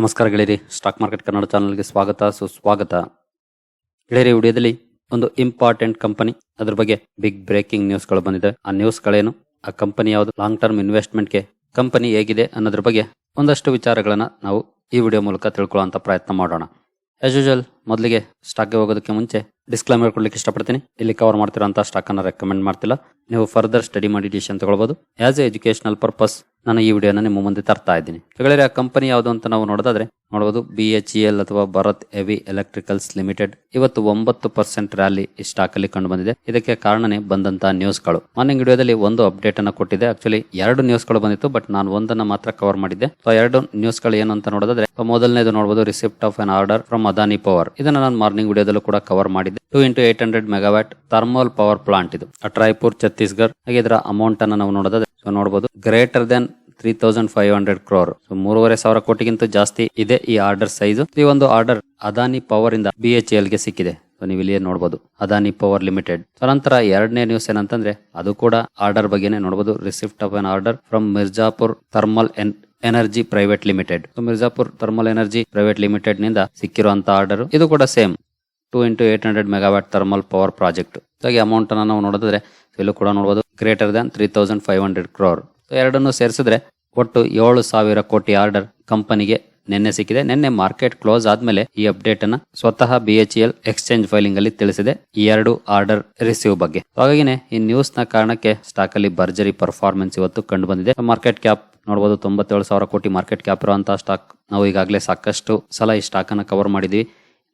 ನಮಸ್ಕಾರ ಗೆಳೆಯರಿ stock market Kannada ಚಾನಲ್ಗೆ ಸ್ವಾಗತ, ಸುಸ್ವಾಗತ. ಗೆಳೆಯರಿ ವಿಡಿಯೋದಲ್ಲಿ ಒಂದು ಇಂಪಾರ್ಟೆಂಟ್ ಕಂಪನಿ ಅದ್ರ ಬಗ್ಗೆ ಬಿಗ್ ಬ್ರೇಕಿಂಗ್ ನ್ಯೂಸ್ಗಳು ಬಂದಿದೆ. ಆ ನ್ಯೂಸ್ಗಳೇನು ಆ ಕಂಪನಿ ಯಾವುದು? ಲಾಂಗ್ ಟರ್ಮ್ ಇನ್ವೆಸ್ಟ್ಮೆಂಟ್ಗೆ ಕಂಪನಿ ಹೇಗಿದೆ ಅನ್ನೋದ್ರ ಬಗ್ಗೆ ಒಂದಷ್ಟು ವಿಚಾರಗಳನ್ನು ನಾವು ಈ ವಿಡಿಯೋ ಮೂಲಕ ತಿಳ್ಕೊಳ್ಳುವಂತ ಪ್ರಯತ್ನ ಮಾಡೋಣ. ಆಸ್ ಯೂಶಲ್ ಮೊದಲಿಗೆ ಸ್ಟಾಕ್ಗೆ ಹೋಗೋದಕ್ಕೆ ಮುಂಚೆ ಡಿಸ್ಕ್ಲೈಮರ್ ಕೊಡ್ಲಿಕ್ಕೆ ಇಷ್ಟಪಡ್ತೀನಿ. ಇಲ್ಲಿ ಕವರ್ ಮಾಡ್ತಿರೋಂಥ ಸ್ಟಾಕ್ ಅನ್ನ ರೆಕಮೆಂಡ್ ಮಾಡ್ತಿಲ್ಲ. ನೀವು ಫರ್ದರ್ ಸ್ಟಡಿ ಮಾಡಿ ಡಿಸಿಷನ್ ತಗೊಳ್ಬಹುದು ಆಸ್ ಎ ಎಜುಕೇಶನಲ್ ಪರ್ಪಸ್ ನಾನು ಈ ವಿಡಿಯೋನ ನಿಮ್ಮ ಮುಂದೆ ತರ್ತಾ ಇದ್ದೀನಿ. ಗೆಳೆಯರೆ ಆ ಕಂಪನಿ ಯಾವುದು ಅಂತ ನಾವು ನೋಡೋದಾದ್ರೆ ನೋಡಬಹುದು ಬಿ ಎಚ್ ಎಲ್ ಅಥವಾ ಭರತ್ ಹೆವಿ ಎಲೆಕ್ಟ್ರಿಕಲ್ಸ್ ಲಿಮಿಟೆಡ್. ಇವತ್ತು ಒಂಬತ್ತು ಪರ್ಸೆಂಟ್ ರ್ಯಾಲಿ ಈ ಸ್ಟಾಕ್ ಅಲ್ಲಿ ಕಂಡು ಬಂದಿದೆ. ಇದಕ್ಕೆ ಕಾರಣನೇ ಬಂದಂತಹ ನ್ಯೂಸ್ಗಳು. ಮಾರ್ನಿಂಗ್ ವಿಡಿಯೋದಲ್ಲಿ ಒಂದು ಅಪ್ಡೇಟ್ ಅನ್ನ ಕೊಟ್ಟಿದೆ ಆಕ್ಚುಲಿ ಎರಡು ನ್ಯೂಸ್ಗಳು ಬಂದಿತ್ತು ಬಟ್ ನಾನು ಒಂದನ್ನ ಮಾತ್ರ ಕವರ್ ಮಾಡಿದ್ದೆ. ಸೊ ಎರಡು ನ್ಯೂಸ್ಗಳು ಏನು ಅಂತ ನೋಡೋದಾದ್ರೆ ಮೊದಲನೇದು ನೋಡಬಹುದು receipt of an order from Adani power ಇದನ್ನ ನಾನು ಮಾರ್ನಿಂಗ್ ವಿಡಿಯೋದಲ್ಲೂ ಕೂಡ ಕವರ್ ಮಾಡಿದ್ದೆ. Two into eight hundred megawatt thermal power plant ಇದು. ಆ ರಾಯ್ಪುರ್ ಛತ್ತೀಸ್ಗಢ ಹಾಗೆ ಇದರ ಅಮೌಂಟ್ ಅನ್ನ ನಾವು ನೋಡೋದಾದ್ರೆ ನೋಡಬಹುದು greater than three thousand five hundred crore so ಮೂರುವರೆ ಸಾವಿರ ಕೋಟಿಗಿಂತ ಜಾಸ್ತಿ ಇದೆ ಈ ಆರ್ಡರ್ ಸೈಜ್. ಈ ಒಂದು ಆರ್ಡರ್ ಅದಾನಿ ಪವರ್ ಇಂದ ಬಿ ಎಚ್ ಎಲ್ಗೆ ಸಿಕ್ಕಿದೆ. ನೀವು ಇಲ್ಲಿ ನೋಡಬಹುದು ಅದಾನಿ ಪವರ್ ಲಿಮಿಟೆಡ್ ನಂತರ ಎರಡನೇ ನ್ಯೂಸ್ ಏನಂತಂದ್ರೆ, ಅದು ಕೂಡ ಆರ್ಡರ್ ಬಗ್ಗೆನೇ ನೋಡಬಹುದು receipt of an order from Mirzapur thermal N energy private limited Mirzapur thermal energy private ಲಿಮಿಟೆಡ್ನಿಂದ ಸಿಕ್ಕಿರುವಂತಹ ಆರ್ಡರ್, ಇದು ಕೂಡ same two into eight hundred megawatt thermal power project ಹಾಗೆ ಅಮೌಂಟ್ ಅನ್ನ ನಾವು ನೋಡಿದ್ರೆ ಇಲ್ಲೂ ಕೂಡ ನೋಡಬಹುದು greater than three thousand five hundred crore ಎರಡನ್ನು ಸೇರಿಸಿದ್ರೆ ಒಟ್ಟು ಏಳು ಸಾವಿರ ಕೋಟಿ ಆರ್ಡರ್ ಕಂಪನಿಗೆ ನಿನ್ನೆ ಸಿಕ್ಕಿದೆ. ನಿನ್ನೆ ಮಾರ್ಕೆಟ್ ಕ್ಲೋಸ್ ಆದ್ಮೇಲೆ ಈ ಅಪ್ಡೇಟ್ ಅನ್ನ ಸ್ವತಃ ಎಲ್ ಎಕ್ಸ್ಚೇಂಜ್ ಫೈಲಿಂಗ್ ಅಲ್ಲಿ ತಿಳಿಸಿದೆ ಈ ಎರಡು ಆರ್ಡರ್ ರಿಸೀವ್ ಬಗ್ಗೆ. ಹಾಗಾಗಿನೇ ಈ ನ್ಯೂಸ್ನ ಕಾರಣಕ್ಕೆ ಸ್ಟಾಕ್ ಅಲ್ಲಿ ಭರ್ಜರಿ ಪರ್ಫಾರ್ಮೆನ್ಸ್ ಇವತ್ತು ಕಂಡು ಬಂದಿದೆ ಮಾರ್ಕೆಟ್ ಕ್ಯಾಪ್ ನೋಡಬಹುದು ತೊಂಬತ್ತೇಳು ಸಾವಿರ ಕೋಟಿ ಮಾರ್ಕೆಟ್ ಕ್ಯಾಪ್ ಇರುವಂತಹ ಸ್ಟಾಕ್ ನಾವು ಈಗಾಗಲೇ ಸಾಕಷ್ಟು ಸಲ ಈ ಸ್ಟಾಕ್ ಅನ್ನ ಕವರ್ ಮಾಡಿದ್ವಿ.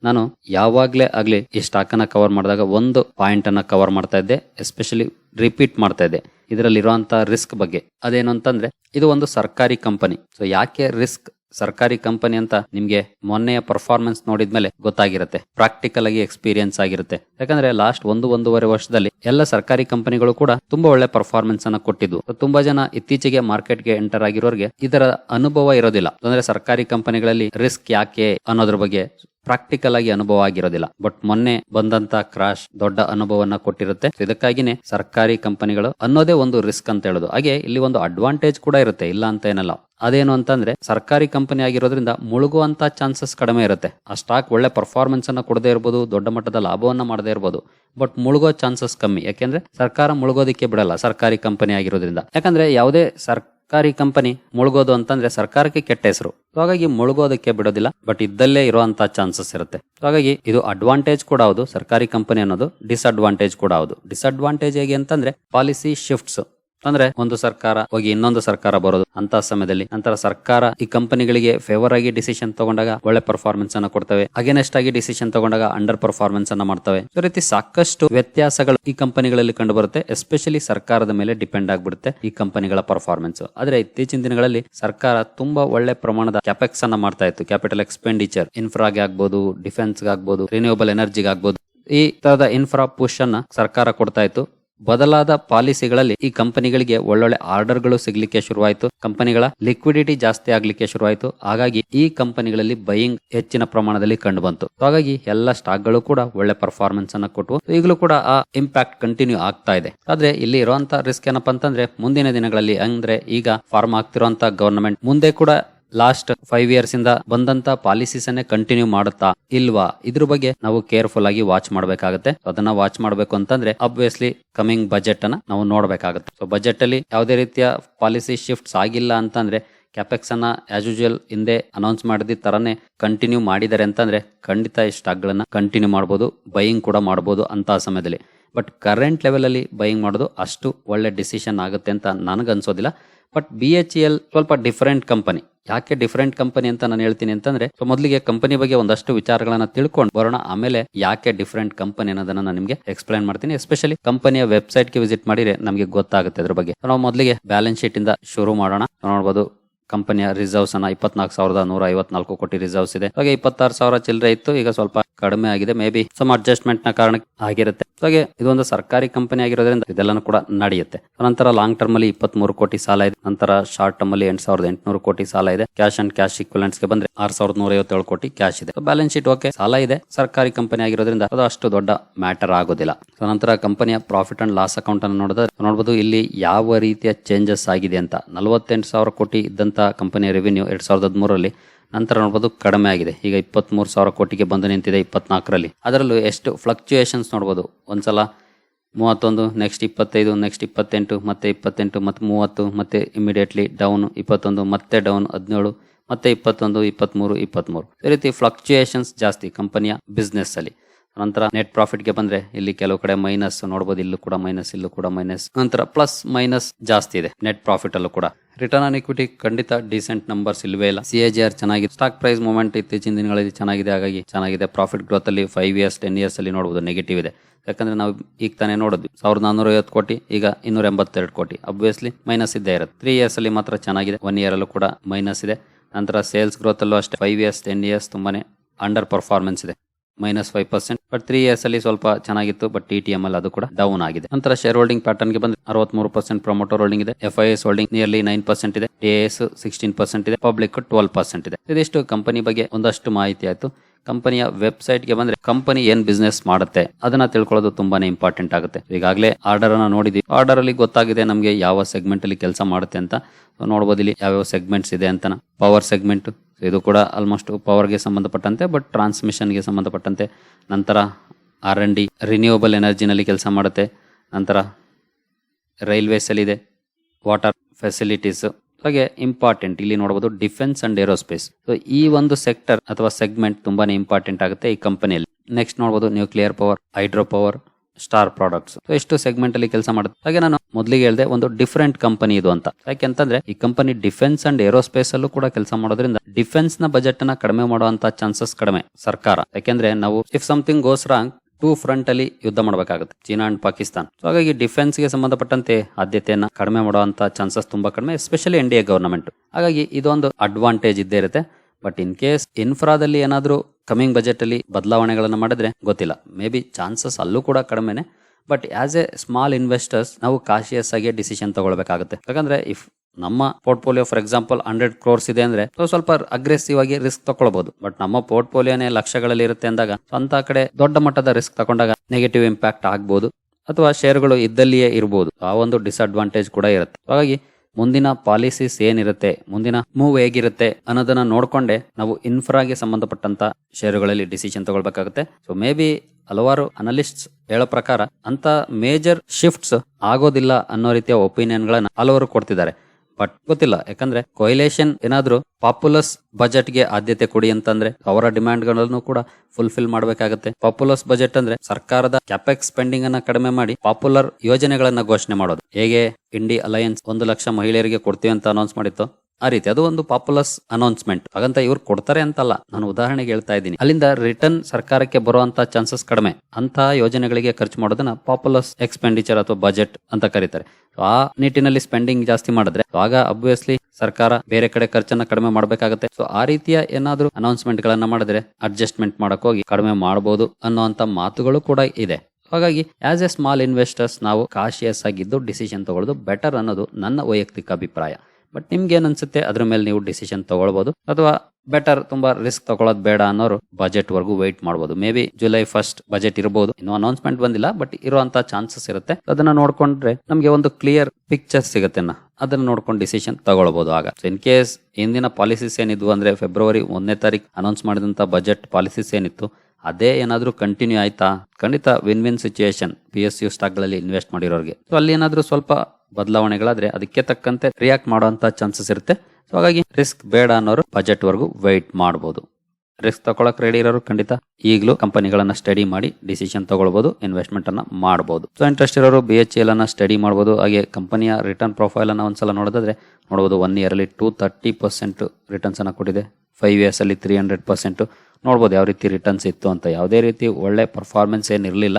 ನಾನು ಯಾವಾಗ್ಲೇ ಆಗ್ಲಿ ಈ ಸ್ಟಾಕ್ ಅನ್ನ ಕವರ್ ಮಾಡಿದಾಗ ಒಂದು ಪಾಯಿಂಟ್ ಅನ್ನ ಕವರ್ ಮಾಡ್ತಾ ಇದ್ದೆ ಎಸ್ಪೆಷಲಿ ರಿಪೀಟ್ ಮಾಡ್ತಾ ಇದ್ದೆ. ಇದರಲ್ಲಿ ಇರುವಂತ ರಿಸ್ಕ್ ಬಗ್ಗೆ. ಅದೇನು ಅಂತಂದ್ರೆ, ಇದು ಒಂದು ಸರ್ಕಾರಿ ಕಂಪನಿ ಸೊ ಯಾಕೆ ರಿಸ್ಕ್ ಸರ್ಕಾರಿ ಕಂಪನಿ ಅಂತ ನಿಮ್ಗೆ ಮೊನ್ನೆಯ ಪರ್ಫಾರ್ಮೆನ್ಸ್ ನೋಡಿದ್ಮೇಲೆ ಗೊತ್ತಾಗಿರುತ್ತೆ. ಪ್ರಾಕ್ಟಿಕಲ್ ಆಗಿ ಎಕ್ಸ್ಪೀರಿಯನ್ಸ್ ಆಗಿರುತ್ತೆ. ಯಾಕಂದ್ರೆ ಲಾಸ್ಟ್ ಒಂದು, ಒಂದೂವರೆ ವರ್ಷದಲ್ಲಿ ಎಲ್ಲ ಸರ್ಕಾರಿ ಕಂಪನಿಗಳು ಕೂಡ ತುಂಬಾ ಒಳ್ಳೆ ಪರ್ಫಾರ್ಮೆನ್ಸ್ ಅನ್ನ ಕೊಟ್ಟಿದ್ದು. ತುಂಬಾ ಜನ ಇತ್ತೀಚೆಗೆ ಮಾರ್ಕೆಟ್ಗೆ ಎಂಟರ್ ಆಗಿರೋರಿಗೆ ಇದರ ಅನುಭವ ಇರೋದಿಲ್ಲ. ಅಂದ್ರೆ ಸರ್ಕಾರಿ ಕಂಪನಿಗಳಲ್ಲಿ ರಿಸ್ಕ್ ಯಾಕೆ ಅನ್ನೋದ್ರ ಬಗ್ಗೆ ಪ್ರಾಕ್ಟಿಕಲ್ ಆಗಿ ಅನುಭವ ಆಗಿರೋದಿಲ್ಲ. ಬಟ್ ಮೊನ್ನೆ ಬಂದಂತ ಕ್ರಾಶ್ ದೊಡ್ಡ ಅನುಭವವನ್ನ ಕೊಟ್ಟಿರುತ್ತೆ. ಇದಕ್ಕಾಗಿನೆ ಸರ್ಕಾರಿ ಕಂಪನಿಗಳು ಅನ್ನೋದೇ ಒಂದು ರಿಸ್ಕ್ ಅಂತ ಹೇಳೋದು. ಹಾಗೆ ಇಲ್ಲಿ ಒಂದು ಅಡ್ವಾಂಟೇಜ್ ಕೂಡ ಇರುತ್ತೆ. ಇಲ್ಲ ಅಂತ ಏನಲ್ಲ. ಅದೇನು ಅಂತಂದ್ರೆ ಸರ್ಕಾರಿ ಕಂಪನಿ ಆಗಿರೋದ್ರಿಂದ ಮುಳುಗುವಂತ ಚಾನ್ಸಸ್ ಕಡಿಮೆ ಇರುತ್ತೆ. ಆ ಸ್ಟಾಕ್ ಒಳ್ಳೆ ಪರ್ಫಾರ್ಮೆನ್ಸ್ ಅನ್ನ ಕೊಡದೇ ಇರಬಹುದು ದೊಡ್ಡ ಮಟ್ಟದ ಲಾಭವನ್ನ ಮಾಡದೇ ಇರಬಹುದು ಬಟ್ ಮುಳುಗೋ ಚಾನ್ಸಸ್ ಕಮ್ಮಿ. ಯಾಕೆಂದ್ರೆ ಸರ್ಕಾರ ಮುಳುಗೋದಿಕ್ಕೆ ಬಿಡಲ್ಲ ಸರ್ಕಾರಿ ಕಂಪನಿ ಆಗಿರೋದ್ರಿಂದ. ಯಾಕಂದ್ರೆ ಯಾವುದೇ ಸರ್ಕಾರಿ ಕಂಪನಿ ಮುಳುಗೋದು ಅಂತಂದ್ರೆ ಸರ್ಕಾರಕ್ಕೆ ಕೆಟ್ಟ ಹೆಸರು. ಹಾಗಾಗಿ ಮುಳುಗೋದಕ್ಕೆ ಬಿಡೋದಿಲ್ಲ ಬಟ್ ಇದ್ದಲ್ಲೇ ಇರುವಂತಹ ಚಾನ್ಸಸ್ ಇರುತ್ತೆ. ಹಾಗಾಗಿ ಇದು ಅಡ್ವಾಂಟೇಜ್ ಕೂಡ ಹೌದು, ಸರ್ಕಾರಿ ಕಂಪನಿ ಅನ್ನೋದು ಡಿಸ್ಅಡ್ವಾಂಟೇಜ್ ಕೂಡ ಹೌದು. ಡಿಸ್ಅಡ್ವಾಂಟೇಜ್ ಹೇಗೆ ಅಂತಂದ್ರೆ ಪಾಲಿಸಿ ಶಿಫ್ಟ್ಸ್ ಅಂದ್ರೆ ಒಂದು ಸರ್ಕಾರ ಹೋಗಿ ಇನ್ನೊಂದು ಸರ್ಕಾರ ಬರೋದು. ಅಂತ ಸಮಯದಲ್ಲಿ ನಂತರ ಸರ್ಕಾರ ಈ ಕಂಪನಿಗಳಿಗೆ ಫೇವರ್ ಆಗಿ ಡಿಸಿಷನ್ ತಗೊಂಡಾಗ ಒಳ್ಳೆ ಪರ್ಫಾರ್ಮೆನ್ಸ್ ಅನ್ನ ಕೊಡ್ತವೆ. ಅಗೇನೆಸ್ಟ್ ಆಗಿ ಡಿಸಿಷನ್ ತಗೊಂಡಾಗ ಅಂಡರ್ ಪರ್ಫಾರ್ಮೆನ್ಸ್ ಅನ್ನ ಮಾಡ್ತವೆ. ಈ ರೀತಿ ಸಾಕಷ್ಟು ವ್ಯತ್ಯಾಸಗಳು ಈ ಕಂಪನಿಗಳಲ್ಲಿ ಕಂಡು ಬರುತ್ತೆ. ಎಸ್ಪೆಷಲಿ ಸರ್ಕಾರದ ಮೇಲೆ ಡಿಪೆಂಡ್ ಆಗ್ಬಿಡುತ್ತೆ ಈ ಕಂಪನಿಗಳ ಪರ್ಫಾರ್ಮೆನ್ಸ್ ಆದ್ರೆ ಇತ್ತೀಚಿನ ದಿನಗಳಲ್ಲಿ ಸರ್ಕಾರ ತುಂಬಾ ಒಳ್ಳೆ ಪ್ರಮಾಣದ ಕ್ಯಾಪೆಕ್ಸ್ ಅನ್ನ ಮಾಡ್ತಾ ಇತ್ತು. ಕ್ಯಾಪಿಟಲ್ ಎಕ್ಸ್ಪೆಂಡಿಚರ್ ಇನ್ಫ್ರಾಗೆ ಆಗ್ಬೋದು ಡಿಫೆನ್ಸ್ ಆಗ್ಬಹುದು ರಿನ್ಯೂವಬಲ್ ಎನರ್ಜಿಗೆ ಆಗ್ಬೋದು. ಈ ತರದ ಇನ್ಫ್ರಾ ಪುಷ್ ಅನ್ನ ಸರ್ಕಾರ ಕೊಡ್ತಾ ಇತ್ತು. ಬದಲಾದ ಪಾಲಿಸಿಗಳಲ್ಲಿ ಈ ಕಂಪನಿಗಳಿಗೆ ಒಳ್ಳೊಳ್ಳೆ ಆರ್ಡರ್ಗಳು ಸಿಗ್ಲಿಕ್ಕೆ ಶುರುವಾಯಿತು. ಕಂಪನಿಗಳ ಲಿಕ್ವಿಡಿಟಿ ಜಾಸ್ತಿ ಆಗ್ಲಿಕ್ಕೆ ಶುರುವಾಯಿತು. ಹಾಗಾಗಿ ಈ ಕಂಪನಿಗಳಲ್ಲಿ ಬೈಯಿಂಗ್ ಹೆಚ್ಚಿನ ಪ್ರಮಾಣದಲ್ಲಿ ಕಂಡು ಬಂತು ಹಾಗಾಗಿ ಎಲ್ಲ ಸ್ಟಾಕ್ಗಳು ಕೂಡ ಒಳ್ಳೆ ಪರ್ಫಾರ್ಮೆನ್ಸ್ ಅನ್ನ ಕೊಟ್ಟವು ಈಗಲೂ ಕೂಡ ಆ ಇಂಪ್ಯಾಕ್ಟ್ ಕಂಟಿನ್ಯೂ ಆಗ್ತಾ ಇದೆ. ಆದ್ರೆ ಇಲ್ಲಿ ಇರುವಂತ ರಿಸ್ಕ್ ಏನಪ್ಪಾ ಅಂತಂದ್ರೆ ಮುಂದಿನ ದಿನಗಳಲ್ಲಿ ಅಂದ್ರೆ ಈಗ ಫಾರ್ಮ್ ಆಗ್ತಿರುವಂತ ಗವರ್ನಮೆಂಟ್ ಮುಂದೆ ಕೂಡ ಲಾಸ್ಟ್ ಫೈವ್ ಇಯರ್ಸ್ ಇಂದ ಬಂದಂತ ಪಾಲಿಸೀಸ್ ಅನ್ನೇ ಕಂಟಿನ್ಯೂ ಮಾಡುತ್ತಾ ಇಲ್ವಾ? ಇದ್ರ ಬಗ್ಗೆ ನಾವು ಕೇರ್ಫುಲ್ ಆಗಿ ವಾಚ್ ಮಾಡಬೇಕಾಗುತ್ತೆ. ಅದನ್ನ ವಾಚ್ ಮಾಡಬೇಕು ಅಂತಂದ್ರೆ ಅಬ್ವಿಯಸ್ಲಿ ಕಮಿಂಗ್ ಬಜೆಟ್ ಅನ್ನ ನಾವು ನೋಡಬೇಕಾಗುತ್ತೆ. ಸೊ ಬಜೆಟ್ ಅಲ್ಲಿ ಯಾವುದೇ ರೀತಿಯ ಪಾಲಿಸಿ ಶಿಫ್ಟ್ಸ್ ಆಗಿಲ್ಲ ಅಂತಂದ್ರೆ ಕ್ಯಾಪೆಕ್ಸ್ ಅನ್ನ ಆಸ್ ಯೂಶುವಲ್ ಹಿಂದೆ ಅನೌನ್ಸ್ ಮಾಡಿದ ತರನೇ ಕಂಟಿನ್ಯೂ ಮಾಡಿದ್ದಾರೆ ಅಂತಂದ್ರೆ ಖಂಡಿತ ಈ ಸ್ಟಾಕ್ ಗಳನ್ನ ಕಂಟಿನ್ಯೂ ಮಾಡಬಹುದು ಬೈಯಿಂಗ್ ಕೂಡ ಮಾಡಬಹುದು ಅಂತ ಸಮಯದಲ್ಲಿ. ಬಟ್ ಕರೆಂಟ್ ಲೆವೆಲಲ್ಲಿ ಬೈಯಿಂಗ್ ಮಾಡೋದು ಅಷ್ಟು ಒಳ್ಳೆ ಡಿಸಿಷನ್ ಆಗುತ್ತೆ ಅಂತ ನನಗನ್ಸೋದಿಲ್ಲ ಬಟ್ ಬಿ ಎಚ್ ಎಲ್ ಸ್ವಲ್ಪ ಡಿಫರೆಂಟ್ ಕಂಪನಿ ಯಾಕೆ ಡಿಫರೆಂಟ್ ಕಂಪನಿ ಅಂತ ನಾನು ಹೇಳ್ತೀನಿ ಅಂತಂದ್ರೆ, ಸೊ ಮೊದಲಿಗೆ ಕಂಪನಿ ಬಗ್ಗೆ ಒಂದಷ್ಟು ವಿಚಾರಗಳನ್ನ ತಿಳ್ಕೊಂಡು ಬರೋಣ. ಆಮೇಲೆ ಯಾಕೆ ಡಿಫರೆಂಟ್ ಕಂಪನಿ ಅನ್ನೋದನ್ನ ನಾನು ನಿಮಗೆ ಎಕ್ಸ್ಪ್ಲೈನ್ ಮಾಡ್ತೀನಿ. ಎಸ್ಪೆಷಲಿ ಕಂಪನಿಯ ವೆಬ್ಸೈಟ್ಗೆ ವಿಸಿಟ್ ಮಾಡಿದ್ರೆ ನಮಗೆ ಗೊತ್ತಾಗುತ್ತೆ ಅದ್ರ ಬಗ್ಗೆ. ನಾವು ಮೊದಲಿಗೆ ಬ್ಯಾಲೆನ್ಸ್ ಶೀಟ್ ಇಂದ ಶುರು ಮಾಡೋಣ. ನೋಡಬಹುದು ಕಂಪನಿಯ ರಿಸರ್ವ್ಸ್ ಅನ್ನ ಇಪ್ಪತ್ನಾಲ್ಕು ಸಾವಿರದ ನೂರ ಐವತ್ನಾಲ್ಕು ಕೋಟಿ ರಿಸರ್ವ್ಸ್ ಇದೆ. ಹಾಗೆ ಇಪ್ಪತ್ತಾರು ಸಾವಿರ ಚಿಲ್ಲರೆ ಇತ್ತು. ಈಗ ಸ್ವಲ್ಪ ಕಡಿಮೆ ಆಗಿದೆ. ಮೇ ಬಿ ಸಮ್ ಅಡ್ಜಸ್ಟ್ಮೆಂಟ್ನ ಕಾರಣ ಆಗಿರುತ್ತೆ. ಹಾಗೆ ಇದೊಂದು ಸರ್ಕಾರಿ ಕಂಪನಿ ಆಗಿರೋದ್ರಿಂದ ಇದೆಲ್ಲನೂ ಕೂಡ ನಡೆಯುತ್ತೆ. ನಂತರ ಲಾಂಗ್ ಟರ್ಮ್ ಅಲ್ಲಿ ಇಪ್ಪತ್ತ್ ಮೂರು ಕೋಟಿ ಸಾಲ ಇದೆ. ನಂತರ ಶಾರ್ಟ್ ಟರ್ಮ್ ಅಲ್ಲಿ ಎಂಟ್ ಸಾವಿರದ ಎಂಟುನೂರು ಕೋಟಿ ಸಾಲ ಇದೆ. ಕ್ಯಾಶ್ ಅಂಡ್ ಕ್ಯಾಶ್ ಇಕ್ವಲೆಂಟ್ಸ್ಗೆ ಬಂದ್ರೆ ಆರ್ ಸಾವಿರದ ನೂರ ಐವತ್ತೇಳು ಕೋಟಿ ಕ್ಯಾಶ್ ಇದೆ. ಬ್ಯಾಲೆನ್ಸ್ ಶೀಟ್ ಓಕೆ ಸಾಲ ಇದೆ. ಸರ್ಕಾರಿ ಕಂಪನಿ ಆಗಿರೋದ್ರಿಂದ ಅದು ಅಷ್ಟು ದೊಡ್ಡ ಮ್ಯಾಟರ್ ಆಗೋದಿಲ್ಲ. ಸೊ ನಂತರ ಕಂಪನಿಯ ಪ್ರಾಫಿಟ್ ಅಂಡ್ ಲಾಸ್ ಅಕೌಂಟ್ ಅನ್ನು ನೋಡಿದ್ರೆ ನೋಡಬಹುದು ಇಲ್ಲಿ ಯಾವ ರೀತಿಯ ಚೇಂಜಸ್ ಆಗಿದೆ ಅಂತ. ನಲವತ್ತೆಂಟು ಸಾವಿರ ಕೋಟಿ ಇದ್ದಂತ ಕಂಪನಿಯ ರೆವಿನ್ಯೂ ಎರಡ್ ಸಾವಿರದ ಹದಿಮೂರರಲ್ಲಿ ನಂತರ ನೋಡ್ಬೋದು ಕಡಿಮೆ ಆಗಿದೆ. ಈಗ ಇಪ್ಪತ್ಮೂರು ಸಾವಿರ ಕೋಟಿಗೆ ಬಂದು ನಿಂತಿದೆ ಇಪ್ಪತ್ನಾಲ್ಕರಲ್ಲಿ. ಅದರಲ್ಲೂ ಎಷ್ಟು ಫ್ಲಕ್ಚುಯೇಷನ್ಸ್ ನೋಡ್ಬೋದು. ಒಂದ್ಸಲ ಮೂವತ್ತೊಂದು ನೆಕ್ಸ್ಟ್ ಇಪ್ಪತ್ತೈದು ನೆಕ್ಸ್ಟ್ ಇಪ್ಪತ್ತೆಂಟು, ಮತ್ತೆ ಇಪ್ಪತ್ತೆಂಟು, ಮತ್ತು ಮೂವತ್ತು, ಮತ್ತೆ ಇಮಿಡಿಯೇಟ್ಲಿ ಡೌನ್ ಇಪ್ಪತ್ತೊಂದು, ಮತ್ತೆ ಡೌನ್ ಹದಿನೇಳು, ಮತ್ತೆ ಇಪ್ಪತ್ತೊಂದು, ಇಪ್ಪತ್ಮೂರು ಇಪ್ಪತ್ಮೂರು. ಈ ರೀತಿ ಫ್ಲಕ್ಚುಯೇಷನ್ಸ್ ಜಾಸ್ತಿ ಕಂಪನಿಯ ಬಿಸ್ನೆಸ್ ಅಲ್ಲಿ. ನಂತರ ನೆಟ್ ಪ್ರಾಫಿಟ್ಗೆ ಬಂದ್ರೆ ಇಲ್ಲಿ ಕೆಲವು ಕಡೆ ಮೈನಸ್ ನೋಡಬಹುದು ಇಲ್ಲೂ ಕೂಡ ಮೈನಸ್ ಇಲ್ಲೂ ಕೂಡ ಮೈನಸ್ ನಂತರ ಪ್ಲಸ್ ಮೈನಸ್ ಜಾಸ್ತಿ ಇದೆ ನೆಟ್ ಪ್ರಾಫಿಟ್ ಅಲ್ಲೂ ಕೂಡ. ರಿಟರ್ನ್ ಆನ್ ಇಕ್ವಿಟಿ ಖಂಡಿತ ಡಿಸೆಂಟ್ ನಂಬರ್ಸ್ ಇಲ್ವೇ ಇಲ್ಲ. ಸಿ ಜಿ ಆರ್ ಚೆನ್ನಾಗಿದೆ. ಸ್ಟಾಕ್ ಪ್ರೈಸ್ ಮೂವ್ಮೆಂಟ್ ಇತ್ತೀಚಿನ ದಿನಗಳಲ್ಲಿ ಚೆನ್ನಾಗಿದೆ. ಹಾಗಾಗಿ ಚೆನ್ನಾಗಿದೆ. ಪ್ರಾಫಿಟ್ ಗ್ರೋತ್ ಅಲ್ಲಿ ಫೈವ್ ಇಯರ್ಸ್ ಟೆನ್ ಇಯರ್ಸ್ ಅಲ್ಲಿ ನೋಡಬಹುದು ನೆಗೆಟಿವ್ ಇದೆ. ಯಾಕಂದ್ರೆ ನಾವು ಈಗ ತಾನೇ ನೋಡಿದ್ವಿ ಸಾವಿರದ ನಾನೂರ ಐವತ್ತು ಕೋಟಿ, ಈಗ ಇನ್ನೂರ ಎಂಬತ್ತೆರಡು ಕೋಟಿ. ಅಬ್ವಿಯಸ್ಲಿ ಮೈನಸ್ ಇದ್ದೇ ಇರುತ್ತೆ. ತ್ರೀ ಇಯರ್ಸ್ ಅಲ್ಲಿ ಮಾತ್ರ ಚೆನ್ನಾಗಿದೆ. ಒನ್ ಇಯರ್ ಅಲ್ಲೂ ಕೂಡ ಮೈನಸ್ ಇದೆ. ನಂತರ ಸೇಲ್ಸ್ ಗ್ರೋತ್ ಅಲ್ಲೂ ಅಷ್ಟೇ. ಫೈವ್ ಇಯರ್ಸ್ ಟೆನ್ ಇಯರ್ಸ್ ತುಂಬಾನೇ ಅಂಡರ್ ಪರ್ಫಾರ್ಮೆನ್ಸ್ ಇದೆ. Minus five percent but three years ಅಲ್ಲಿ ಸ್ವಲ್ಪ ಚೆನ್ನಾಗಿತ್ತು ಬಟ್ ಟಿ ಟಿ ಅಲ್ಲಿ ಅದು ಕೂಡ ಡೌನ್ ಆಗಿದೆ. ನಂತರ ಶೇರ್ ಹೋಲ್ಡಿಂಗ್ ಪ್ಯಾಟರ್ನ್ಗೆ ಬಂದ್ರೆ ಅರವತ್ಮೂರು ಪರ್ಸೆಂಟ್ ಪ್ರಮೋಟರ್ ಹೋಲ್ಡಿಂಗ್ ಇದೆ F I S holding nearly nine percent ಇದೆ ಎಸ್ ಸಿಕ್ಸ್ಟೀನ್ ಪರ್ಸೆಂಟ್ ಇದೆ ಪಬ್ಲಿಕ್ ಟ್ವೆಲ್ ಪರ್ಸೆಂಟ್ ಇದೆ. ಇದಿಷ್ಟು ಕಂಪನಿ ಬಗ್ಗೆ ಒಂದಷ್ಟು ಮಾಹಿತಿ ಆಯ್ತು. ಕಂಪನಿಯ ವೆಬ್ಸೈಟ್ಗೆ ಬಂದ್ರೆ ಕಂಪನಿ ಏನ್ ಬಿಸ್ನೆಸ್ ಮಾಡುತ್ತೆ ಅದನ್ನ ತಿಳ್ಕೊಳ್ಳೋದು ತುಂಬಾನೇ ಇಂಪಾರ್ಟೆಂಟ್ ಆಗುತ್ತೆ. ಈಗಾಗಲೇ ಆರ್ಡರ್ ಅನ್ನ ನೋಡಿದ್ವಿ. ಆರ್ಡರ್ ಅಲ್ಲಿ ಗೊತ್ತಾಗಿದೆ ನಮಗೆ ಯಾವ ಸೆಗ್ಮೆಂಟ್ ಅಲ್ಲಿ ಕೆಲಸ ಮಾಡುತ್ತೆ ಅಂತ. ನೋಡಬಹುದು ಇಲ್ಲಿ ಯಾವ್ಯಾವ ಸೆಗ್ಮೆಂಟ್ಸ್ ಇದೆ ಅಂತ. ಪವರ್ ಸೆಗ್ಮೆಂಟ್ ಇದು ಕೂಡ ಆಲ್ಮೋಸ್ಟ್ ಪವರ್ಗೆ ಸಂಬಂಧಪಟ್ಟಂತೆ ಬಟ್ ಟ್ರಾನ್ಸ್ಮಿಷನ್ಗೆ ಸಂಬಂಧಪಟ್ಟಂತೆ. ನಂತರ ಆರ್ ಎನ್ ಡಿ ರಿನ್ಯೂವಬಲ್ ಎನರ್ಜಿನಲ್ಲಿ ಕೆಲಸ ಮಾಡುತ್ತೆ. ನಂತರ ರೈಲ್ವೇಸಲ್ಲಿದೆ ವಾಟರ್ ಫೆಸಿಲಿಟೀಸ್ ಹಾಗೆ ಇಂಪಾರ್ಟೆಂಟ್ ಇಲ್ಲಿ ನೋಡಬಹುದು ಡಿಫೆನ್ಸ್ ಅಂಡ್ ಏರೋಸ್ಪೇಸ್ ಸೊ ಈ ಒಂದು ಸೆಕ್ಟರ್ ಅಥವಾ ಸೆಗ್ಮೆಂಟ್ ತುಂಬಾನೇ ಇಂಪಾರ್ಟೆಂಟ್ ಆಗುತ್ತೆ ಈ ಕಂಪನಿಯಲ್ಲಿ ನೆಕ್ಸ್ಟ್ ನೋಡಬಹುದು nuclear power hydro power star products. ಎಷ್ಟು ಸೆಗ್ಮೆಂಟ್ ಅಲ್ಲಿ ಕೆಲಸ ಮಾಡುತ್ತೆ. ಹಾಗೆ ನಾನು ಮೊದಲಿಗೆ ಹೇಳಿದೆ ಒಂದು ಡಿಫ್ರೆಂಟ್ ಕಂಪನಿ ಇದು ಅಂತ. ಯಾಕೆಂತಂದ್ರೆ ಈ ಕಂಪನಿ ಡಿಫೆನ್ಸ್ ಅಂಡ್ ಏರೋಸ್ಪೇಸ್ ಅಲ್ಲೂ ಕೂಡ ಕೆಲಸ ಮಾಡೋದ್ರಿಂದ ಡಿಫೆನ್ಸ್ನ ಬಜೆಟ್ ಅನ್ನ ಕಡಿಮೆ ಮಾಡುವಂತ ಚಾನ್ಸಸ್ ಕಡಿಮೆ ಸರ್ಕಾರ. ಯಾಕೆಂದ್ರೆ ನಾವು if something goes wrong two front ಅಲ್ಲಿ ಯುದ್ಧ ಮಾಡಬೇಕಾಗುತ್ತೆ, ಚೀನಾ ಅಂಡ್ ಪಾಕಿಸ್ತಾನ್. ಸೊ ಹಾಗಾಗಿ ಡಿಫೆನ್ಸ್ಗೆ ಸಂಬಂಧಪಟ್ಟಂತೆ ಆದ್ಯತೆಯನ್ನ ಕಡಿಮೆ ಮಾಡುವಂತ ಚಾನ್ಸಸ್ ತುಂಬಾ ಕಡಿಮೆ especially N D A government ಹಾಗಾಗಿ ಇದೊಂದು ಅಡ್ವಾಂಟೇಜ್ ಇದ್ದೇ ಇರುತ್ತೆ. ಬಟ್ ಇನ್ ಕೇಸ್ ಇನ್ಫ್ರಾದಲ್ಲಿ ಏನಾದ್ರೂ ಕಮಿಂಗ್ ಬಜೆಟ್ ಅಲ್ಲಿ ಬದಲಾವಣೆಗಳನ್ನು ಮಾಡಿದ್ರೆ ಗೊತ್ತಿಲ್ಲ. ಮೇ ಬಿ ಚಾನ್ಸಸ್ ಅಲ್ಲೂ ಕೂಡ ಕಡಿಮೆನೆ. But as a small investors ನಾವು ಕಾಶಿಯಸ್ ಆಗಿ ಡಿಸಿಷನ್ ತಗೊಳ್ಬೇಕಾಗುತ್ತೆ. ಯಾಕಂದ್ರೆ ಇಫ್ ನಮ್ಮ portfolio for example hundred crores ಇದೆ ಅಂದ್ರೆ ಸ್ವಲ್ಪ ಅಗ್ರೆಸಿವ್ ಆಗಿ ರಿಸ್ಕ್ ತಗೊಳ್ಬಹುದು ಬಟ್ ನಮ್ಮ ಪೋರ್ಟ್ಫೋಲಿಯೋನೇ ಲಕ್ಷಗಳಲ್ಲಿ ಇರುತ್ತೆ ಅಂದಾಗ, ಸ್ವಂತ ಕಡೆ ದೊಡ್ಡ ಮಟ್ಟದ ರಿಸ್ಕ್ ತಗೊಂಡಾಗ ನೆಗೆಟಿವ್ ಇಂಪ್ಯಾಕ್ಟ್ ಆಗ್ಬೋದು. ಅಥವಾ ಶೇರ್ಗಳು ಇದ್ದಲ್ಲಿಯೇ ಇರಬಹುದು ಆ ಒಂದು ಡಿಸ್ಅಡ್ವಾಂಟೇಜ್ ಕೂಡ ಇರುತ್ತೆ. ಹಾಗಾಗಿ ಮುಂದಿನ ಪಾಲಿಸೀಸ್ ಏನಿರುತ್ತೆ, ಮುಂದಿನ ಮೂವ್ ಹೇಗಿರುತ್ತೆ ಅನ್ನೋದನ್ನ ನೋಡ್ಕೊಂಡೆ ನಾವು ಇನ್ಫ್ರಾಗೆ ಸಂಬಂಧಪಟ್ಟಂತ ಷೇರುಗಳಲ್ಲಿ ಡಿಸಿಷನ್ ತಗೊಳ್ಬೇಕಾಗುತ್ತೆ. ಸೊ ಮೇ ಬಿ ಹಲವಾರು ಅನಲಿಸ್ಟ್ಸ್ ಹೇಳೋ ಪ್ರಕಾರ ಅಂತ ಮೇಜರ್ ಶಿಫ್ಟ್ಸ್ ಆಗೋದಿಲ್ಲ ಅನ್ನೋ ರೀತಿಯ ಒಪಿನಿಯನ್ ಗಳನ್ನ ಹಲವರು ಕೊಡ್ತಿದ್ದಾರೆ. ಬಟ್ ಗೊತ್ತಿಲ್ಲ. ಯಾಕಂದ್ರೆ ಕೊಯ್ಲೇಷನ್ ಏನಾದ್ರೂ ಪಾಪ್ಯುಲಸ್ ಬಜೆಟ್ಗೆ ಆದ್ಯತೆ ಕೊಡಿ ಅಂತಂದ್ರೆ ಅವರ ಡಿಮ್ಯಾಂಡ್ಗಳನ್ನು ಕೂಡ ಫುಲ್ಫಿಲ್ ಮಾಡಬೇಕಾಗುತ್ತೆ. ಪಾಪ್ಯುಲಸ್ ಬಜೆಟ್ ಅಂದ್ರೆ ಸರ್ಕಾರದ ಕ್ಯಾಪೆಕ್ಸ್ ಸ್ಪೆಂಡಿಂಗ್ ಅನ್ನ ಕಡಿಮೆ ಮಾಡಿ ಪಾಪ್ಯುಲರ್ ಯೋಜನೆಗಳನ್ನ ಘೋಷಣೆ ಮಾಡೋದು. ಹೇಗೆ ಇಂಡಿ ಅಲಯನ್ಸ್ ಒಂದು ಲಕ್ಷ ಮಹಿಳೆಯರಿಗೆ ಕೊಡ್ತೀವಿ ಅಂತ ಅನೌನ್ಸ್ ಮಾಡಿತ್ತು? ಆ ರೀತಿ. ಅದು ಒಂದು ಪಾಪ್ಯುಲಸ್ ಅನೌನ್ಸ್ಮೆಂಟ್. ಹಾಗಂತ ಇವ್ರು ಕೊಡ್ತಾರೆ ಅಂತಲ್ಲ. ನಾನು ಉದಾಹರಣೆಗೆ ಹೇಳ್ತಾ ಇದ್ದೀನಿ. ಅಲ್ಲಿಂದ ರಿಟರ್ನ್ ಸರ್ಕಾರಕ್ಕೆ ಬರುವಂತ ಚಾನ್ಸಸ್ ಕಡಿಮೆ. ಅಂತ ಯೋಜನೆಗಳಿಗೆ ಖರ್ಚು ಮಾಡೋದನ್ನ ಪಾಪ್ಯುಲಸ್ ಎಕ್ಸ್ಪೆಂಡಿಚರ್ ಅಥವಾ ಬಜೆಟ್ ಅಂತ ಕರೀತಾರೆ. ಆ ನಿಟ್ಟಿನಲ್ಲಿ ಸ್ಪೆಂಡಿಂಗ್ ಜಾಸ್ತಿ ಮಾಡಿದ್ರೆ, ಆಗ ಅಬ್ವಿಯಸ್ಲಿ ಸರ್ಕಾರ ಬೇರೆ ಕಡೆ ಖರ್ಚನ್ನ ಕಡಿಮೆ ಮಾಡಬೇಕಾಗುತ್ತೆ. ಸೊ ಆ ರೀತಿಯ ಏನಾದ್ರೂ ಅನೌನ್ಸ್ಮೆಂಟ್ ಗಳನ್ನ ಮಾಡಿದ್ರೆ ಅಡ್ಜಸ್ಟ್ಮೆಂಟ್ ಮಾಡಕ್ ಹೋಗಿ ಕಡಿಮೆ ಮಾಡಬಹುದು ಅನ್ನುವಂತ ಮಾತುಗಳು ಕೂಡ ಇದೆ. ಹಾಗಾಗಿ ಆಸ್ ಎ ಸ್ಮಾಲ್ ಇನ್ವೆಸ್ಟರ್ಸ್ ನಾವು ಕಾಶಿಯಸ್ ಆಗಿದ್ದು ಡಿಸಿಷನ್ ತಗೊಳ್ಳೋದು ಬೆಟರ್ ಅನ್ನೋದು ನನ್ನ ವೈಯಕ್ತಿಕ ಅಭಿಪ್ರಾಯ. ಬಟ್ ನಿಮ್ಗೆ ಏನ್ ಅನ್ಸುತ್ತೆ? ಅದ್ರ ಮೇಲೆ ನೀವು ಡಿಸಿಷನ್ ತಗೊಳ್ಬಹುದು ಅಥವಾ ಬೆಟರ್ ತುಂಬಾ ರಿಸ್ಕ್ ತಗೊಳ್ಳೋದು ಬೇಡ ಅನ್ನೋರು ಬಜೆಟ್ ವರ್ಗೂ ವೈಟ್ ಮಾಡಬಹುದು maybe July first budget ಇರಬಹುದು ಇನ್ನು ಅನೌನ್ಸ್ಮೆಂಟ್ ಬಂದಿಲ್ಲ ಬಟ್ ಇರುವಂತಹ ಚಾನ್ಸಸ್ ಇರುತ್ತೆ. ಅದನ್ನ ನೋಡ್ಕೊಂಡ್ರೆ ನಮ್ಗೆ ಒಂದು ಕ್ಲಿಯರ್ ಪಿಕ್ಚರ್ ಸಿಗುತ್ತೆ ಅದನ್ನ ನೋಡ್ಕೊಂಡು ಡಿಸಿಷನ್ ತಗೊಳ್ಬಹುದು ಆಗ. ಇನ್ ಕೇಸ್ ಇಂದಿನ ಪಾಲಿಸೀಸ್ ಏನಿದ್ವು ಅಂದ್ರೆ ಫೆಬ್ರವರಿ ಒಂದನೇ ತಾರೀಕು ಅನೌನ್ಸ್ ಮಾಡಿದಂತ ಬಜೆಟ್ ಪಾಲಿಸೀಸ್ ಏನಿತ್ತು, ಅದೇ ಏನಾದ್ರೂ ಕಂಟಿನ್ಯೂ ಆಯ್ತಾ? ಖಂಡಿತ win win situation P S U ಸ್ಟಾಕ್ಗಳಲ್ಲಿ invest ಮಾಡಿರೋರಿಗೆ. ಸೊ ಅಲ್ಲಿ ಏನಾದ್ರೂ ಸ್ವಲ್ಪ ಬದಲಾವಣೆಗಳಾದ್ರೆ ಅದಕ್ಕೆ ತಕ್ಕಂತೆ ರಿಯಾಕ್ಟ್ ಮಾಡುವಂತ ಚಾನ್ಸಸ್ ಇರುತ್ತೆ. ಸೊ ಹಾಗಾಗಿ ರಿಸ್ಕ್ ಬೇಡ ಅನ್ನೋರು ಬಜೆಟ್ ವರೆಗೂ ವೆಯ್ಟ್ ಮಾಡಬಹುದು ರಿಸ್ಕ್ ತಗೊಳಕ್ ರೆಡಿ ಇರೋರು ಖಂಡಿತ ಈಗಲೂ ಕಂಪನಿಗಳನ್ನ ಸ್ಟಡಿ ಮಾಡಿ ಡಿಸಿಷನ್ ತಗೊಳ್ಬಹುದು ಇನ್ವೆಸ್ಟ್ಮೆಂಟ್ ಅನ್ನ ಮಾಡಬಹುದು ಸೊ ಇಂಟ್ರೆಸ್ಟ್ ಇರೋರು ಬಿ ಎಚ್ ಎಲ್ ಅನ್ನ ಸ್ಟಡಿ ಮಾಡಬಹುದು ಹಾಗೆ ಕಂಪನಿಯ ರಿಟರ್ನ್ ಪ್ರೊಫೈಲ್ ಅನ್ನ ಒಂದ್ಸಲ ನೋಡೋದಾದ್ರೆ ನೋಡಬಹುದು ಒನ್ ಇಯರ್ ಅಲ್ಲಿ ಟೂ ತರ್ಟಿ ಪರ್ಸೆಂಟ್ ರಿಟರ್ನ್ಸ್ ಅನ್ನ ಕೊಟ್ಟಿದೆ. ಫೈವ್ ಇಯರ್ಸ್ ಅಲ್ಲಿ ತ್ರೀ ಹಂಡ್ರೆಡ್ ಪರ್ಸೆಂಟ್ ನೋಡ್ಬೋದು ಯಾವ ರೀತಿ ರಿಟರ್ನ್ಸ್ ಇತ್ತು ಅಂತ. ಯಾವುದೇ ರೀತಿ ಒಳ್ಳೆ ಪರ್ಫಾರ್ಮೆನ್ಸ್ ಏನಿರಲಿಲ್ಲ.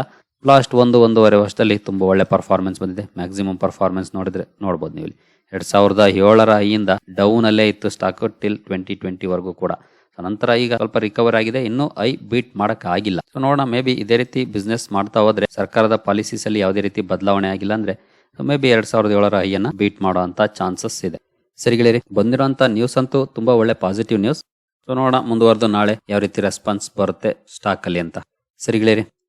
ಲಾಸ್ಟ್ ಒಂದು, ಒಂದೂವರೆ ವರ್ಷದಲ್ಲಿ ತುಂಬ ಒಳ್ಳೆ ಪರ್ಫಾರ್ಮೆನ್ಸ್ ಬಂದಿದೆ. ಮ್ಯಾಕ್ಸಿಮಮ್ ಪರ್ಫಾರ್ಮೆನ್ಸ್ ನೋಡಿದ್ರೆ ನೋಡ್ಬೋದು ನೀವು ಎರಡ್ ಸಾವಿರದ ಏಳರ ಐಯಿಂದ ಡೌನ್ ಅಲ್ಲೇ ಇತ್ತು ಸ್ಟಾಕ್ ಟಿಲ್ ಟ್ವೆಂಟಿ ಟ್ವೆಂಟಿವರೆಗೂ ಕೂಡ. ಸೊ ನಂತರ ಈಗ ಸ್ವಲ್ಪ ರಿಕವರ್ ಆಗಿದೆ. ಇನ್ನೂ ಐ ಬೀಟ್ ಮಾಡೋಕ್ಕಾಗಿಲ್ಲ ಸೊ ನೋಡೋಣ ಮೇ ಬಿ ಇದೇ ರೀತಿ ಬಿಸ್ನೆಸ್ ಮಾಡ್ತಾ ಹೋದ್ರೆ ಸರ್ಕಾರದ ಪಾಲಿಸೀಸ್ ಅಲ್ಲಿ ಯಾವುದೇ ರೀತಿ ಬದಲಾವಣೆ ಆಗಿಲ್ಲ ಅಂದ್ರೆ ಮೇ ಬಿ ಎರಡ್ ಸಾವಿರದ ಏಳರ ಐಯನ್ನ ಬೀಟ್ ಮಾಡುವಂತ ಚಾನ್ಸಸ್ ಇದೆ. ಸರಿಗಳಿರಿ ಬಂದಿರೋಂಥ ನ್ಯೂಸ್ ಅಂತೂ ತುಂಬಾ ಒಳ್ಳೆ ಪಾಸಿಟಿವ್ ನ್ಯೂಸ್ ಸೊ ನೋಡೋಣ, ಮುಂದುವರೆದು ನಾಳೆ ಯಾವ ರೀತಿ ರೆಸ್ಪಾನ್ಸ್ ಬರುತ್ತೆ ಸ್ಟಾಕ್ ಅಲ್ಲಿ ಅಂತ. ಸರಿಗಳಿರಿ